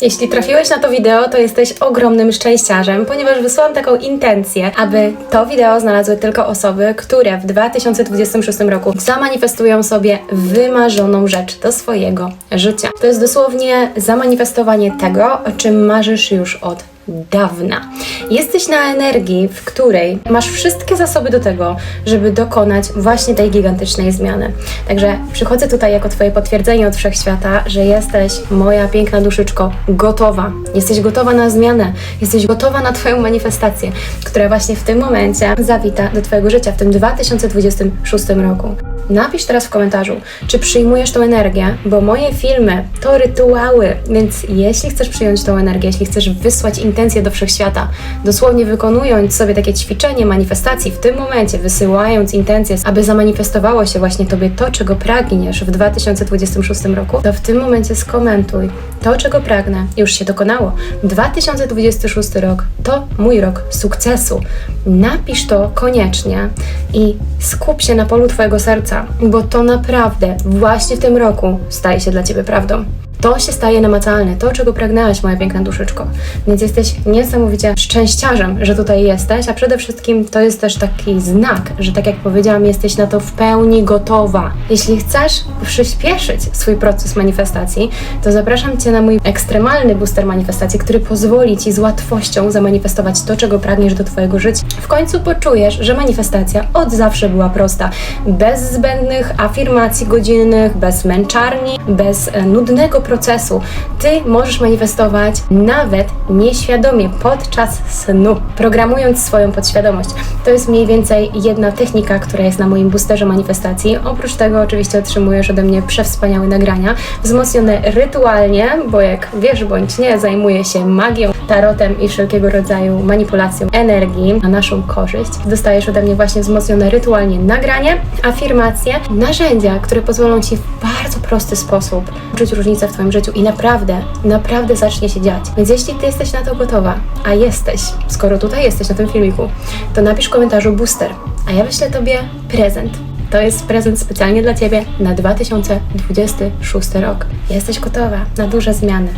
Jeśli trafiłeś na to wideo, to jesteś ogromnym szczęściarzem, ponieważ wysłałam taką intencję, aby to wideo znalazły tylko osoby, które w 2026 roku zamanifestują sobie wymarzoną rzecz do swojego życia. To jest dosłownie zamanifestowanie tego, o czym marzysz już od dawna. Jesteś na energii, w której masz wszystkie zasoby do tego, żeby dokonać właśnie tej gigantycznej zmiany. Także przychodzę tutaj jako Twoje potwierdzenie od wszechświata, że jesteś, moja piękna duszyczko, gotowa. Jesteś gotowa na zmianę, jesteś gotowa na Twoją manifestację, która właśnie w tym momencie zawita do Twojego życia w tym 2026 roku. Napisz teraz w komentarzu, czy przyjmujesz tą energię, bo moje filmy to rytuały, więc jeśli chcesz przyjąć tą energię, jeśli chcesz wysłać intencję do wszechświata, dosłownie wykonując sobie takie ćwiczenie manifestacji w tym momencie, wysyłając intencję, aby zamanifestowało się właśnie Tobie to, czego pragniesz w 2026 roku, to w tym momencie skomentuj to, czego pragnę, już się dokonało. 2026 rok to mój rok sukcesu. Napisz to koniecznie i skup się na polu Twojego serca, bo to naprawdę właśnie w tym roku staje się dla Ciebie prawdą. To się staje namacalne, to czego pragnęłaś, moja piękna duszyczko. Więc jesteś niesamowicie szczęściarzem, że tutaj jesteś, a przede wszystkim to jest też taki znak, że tak jak powiedziałam, jesteś na to w pełni gotowa. Jeśli chcesz przyspieszyć swój proces manifestacji, to zapraszam Cię na mój ekstremalny booster manifestacji, który pozwoli Ci z łatwością zamanifestować to, czego pragniesz do Twojego życia. W końcu poczujesz, że manifestacja od zawsze była prosta. Bez zbędnych afirmacji godzinnych, bez męczarni, bez e, nudnego procesu. Ty możesz manifestować nawet nieświadomie podczas snu, programując swoją podświadomość. To jest mniej więcej jedna technika, która jest na moim boosterze manifestacji. Oprócz tego oczywiście otrzymujesz ode mnie przewspaniałe nagrania, wzmocnione rytualnie, bo jak wiesz bądź nie, zajmuję się magią, tarotem i wszelkiego rodzaju manipulacją energii na naszą korzyść. Dostajesz ode mnie właśnie wzmocnione rytualnie nagranie, afirmacje, narzędzia, które pozwolą Ci w bardzo prosty sposób czuć różnicę w Twoim życiu i naprawdę, naprawdę zacznie się dziać. Więc jeśli Ty jesteś na to gotowa, a jesteś, skoro tutaj jesteś na tym filmiku, to napisz w komentarzu booster, a ja wyślę Tobie prezent. To jest prezent specjalnie dla Ciebie na 2026 rok. Jesteś gotowa na duże zmiany.